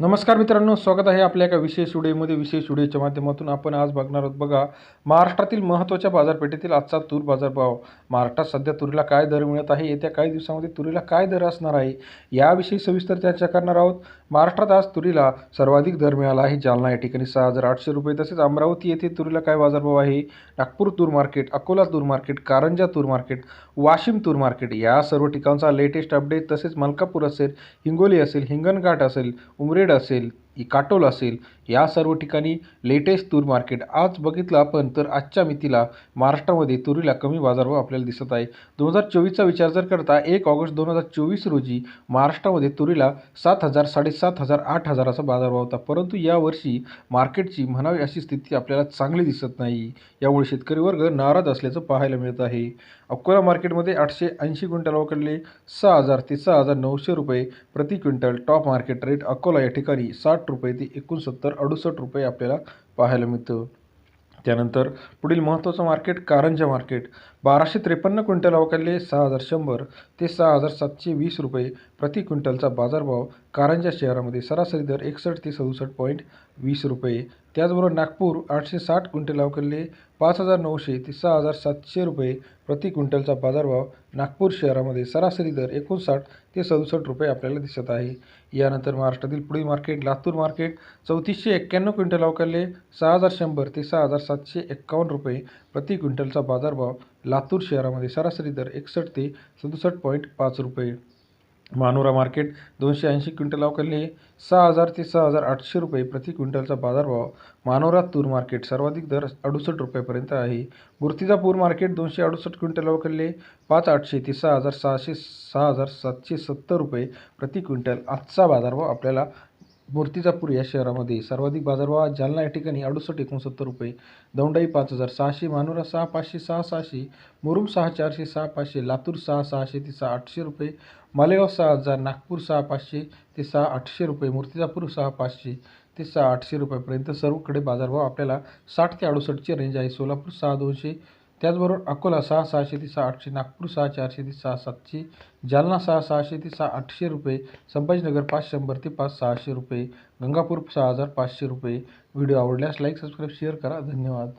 नमस्कार मित्रांनो स्वागत आहे आपल्या एका विशेष व्हिडिओमध्ये. विशेष व्हिडिओच्या माध्यमातून आपण आज बघणार आहोत बघा महाराष्ट्रातील महत्त्वाच्या बाजारपेठेतील आजचा तूर बाजारभाव. महाराष्ट्रात सध्या तुरीला काय दर मिळत आहे? येत्या काही दिवसामध्ये तुरीला काय दर असणार आहे? याविषयी सविस्तर चर्चा करणार आहोत. महाराष्ट्रात आज तुरीला सर्वाधिक दर मिळाला आहे. जालना या ठिकाणी सहा हजार आठशे रुपये तसेच अमरावती येथे तुरीला काय बाजारभाव आहे? नागपूर तूर मार्केट अकोला तूर मार्केट कारंजा तूर मार्केट वाशिम तूर मार्केट या सर्व ठिकाणचा लेटेस्ट अपडेट तसेच मलकापूर असेल हिंगोली असेल हिंगणघाट असेल उमरेड असेल इ- काटोल असेल. या सर्व ठिकाणी लेटेस्ट तूर मार्केट आज बघितलं आपण तर आजच्या मितीला महाराष्ट्रामध्ये तुरीला कमी बाजारभाव आपल्याला दिसत आहे. दोन हजार चोवीसचा विचार जर करता एक ऑगस्ट दोन हजार चोवीस रोजी महाराष्ट्रामध्ये तुरीला सात हजार साडेसात हजार आठ हजाराचा बाजारभाव होता. परंतु यावर्षी मार्केटची म्हणावी अशी स्थिती आपल्याला चांगली दिसत नाही. यामुळे शेतकरी वर्ग नाराज असल्याचं पाहायला मिळत आहे. अकोला मार्केटमध्ये आठशे ऐंशी क्विंटल अवकडले सहा हजार ते सहा हजार नऊशे रुपये प्रति quintal. Top market rate Akola या ठिकाणी साठ रुपये ते एकोणसत्तर अडुसष्ट रुपये आपल्याला पाहायला मिळतं. त्यानंतर पुढील महत्त्वाचं मार्केट कारंजा मार्केट बाराशे त्रेपन्न क्विंटल अवकाले सहा हजार शंभर ते सहा हजार सातशे वीस रुपये प्रति क्विंटलचा बाजारभाव कारंजा शहरामध्ये सरासरी दर एकसष्ट ते सदुसष्ट पॉईंट वीस रुपये. त्याचबरोबर नागपूर आठशे साठ क्विंटल अवकाडले पाच हजार नऊशे ते सहा हजार सातशे रुपये प्रति क्विंटलचा बाजारभाव नागपूर शहरामध्ये सरासरी दर एकोणसाठ ते सदुसष्ट रुपये आपल्याला दिसत आहे. यानंतर महाराष्ट्रातील पुढील मार्केट लातूर मार्केट चौतीसशे एक्क्याण्णव क्विंटल अवकाडले सहा हजार शंभर ते सहा हजार सातशे एक्कावन्न रुपये प्रति क्विंटलचा बाजारभाव लातूर शहरामध्ये सरासरी दर एकसष्ट ते सदुसष्ट पॉईंट पाच रुपये. मानोरा मार्केट दोनशे ऐंशी क्विंटल अवकाडले सहा हजार ते सहा हजार आठशे रुपये प्रति क्विंटलचा बाजारभाव मानोरा तूर मार्केट सर्वाधिक दर अडुसष्ट रुपयापर्यंत आहे. मूर्तिजापूर मार्केट दोनशे अडुसष्ट क्विंटल अवकाडले पाच आठशे ते सहा हजार सहाशे सहा हजार सातशे सत्तर रुपये प्रति क्विंटल. आजचा बाजारभाव आपल्याला मूर्तिजापूर या शहरामध्ये सर्वाधिक बाजारभाव जालना या ठिकाणी अडुसष्ट एकोणसत्तर रुपये. दौंडाई पाच हजार सहाशे मानोरा सहा पाचशे सहा सहाशे मुरुम सहा चारशे सहा पाचशे लातूर सहा सहाशे ते सहा आठशे रुपये मालेगाव सहा हजार नागपूर सहा पाचशे ते सहा आठशे रुपये मूर्तिजापूर सहा पाचशे ते सहा आठशे रुपयापर्यंत सर्वकडे बाजारभाव आपल्याला साठ ते अडुसष्टची रेंज आहे. सोलापूर सहा दोनशे त्याचबरोबर अकोला सहा सहाशे ते सहा आठशे नागपूर सहा चारशे ते सहा सातशे जालना सहा सहाशे ते सहा आठशे रुपये संभाजीनगर पाच शंभर ते पाच सहाशे रुपये गंगापूर सहा हजार पाचशे रुपये. व्हिडिओ आवडल्यास लाईक सबस्क्राईब शेअर करा. धन्यवाद.